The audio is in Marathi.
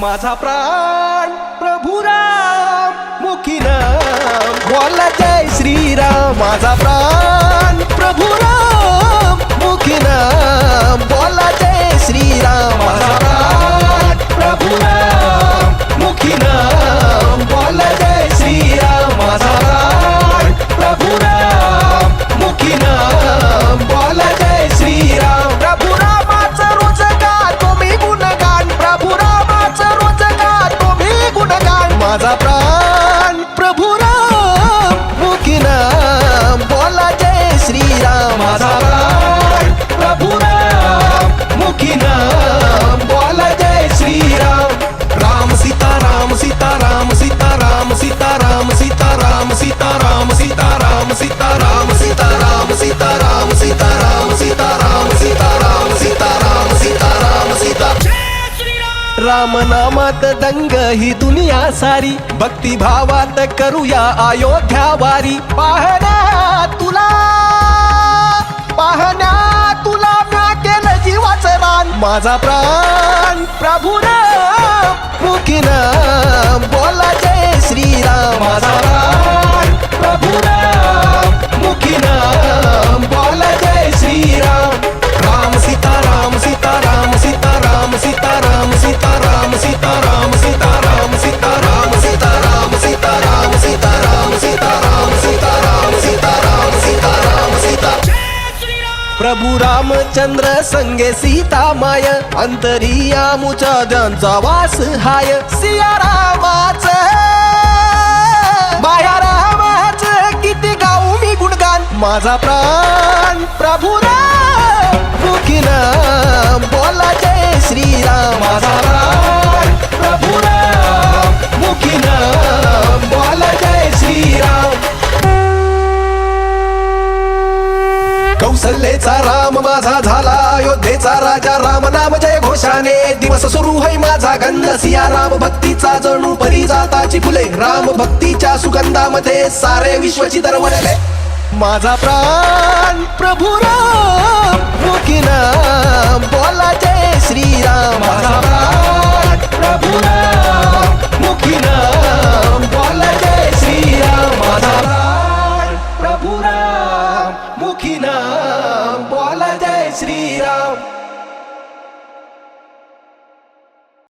माझा प्राण प्रभू राम मुखी नाम. बोला जय श्रीराम माझा प्राण राम नामात दंग ही दुनिया सारी. भक्ती भावात करूया अयोध्या वारी. पाहण्या तुला पाहण्या तुला म्या केलं जीवाच रान. माझा प्राण प्रभू राम मुखी बोला जय श्रीराम. माझा राम प्रभू रामचंद्र संगे सीता माय अंतरियामुच्या त्यांचा वास हाय सिया रामाच माया रामाच किती गाऊ मी गुणगान. माझा प्राण प्रभू कौसल्येचा राम माझा झाला अयोध्येचा राजा राम नाम जय घोषाने. दिवस सुरू है माझा गंध सिया राम भक्तीचा जणू परी जाताची फुले. राम भक्तीच्या सुगंधामध्ये सारे विश्वची दरवळले माझा प्राण प्रभू राम मुखी नाम बोला जय श्रीराम See Sri Ram.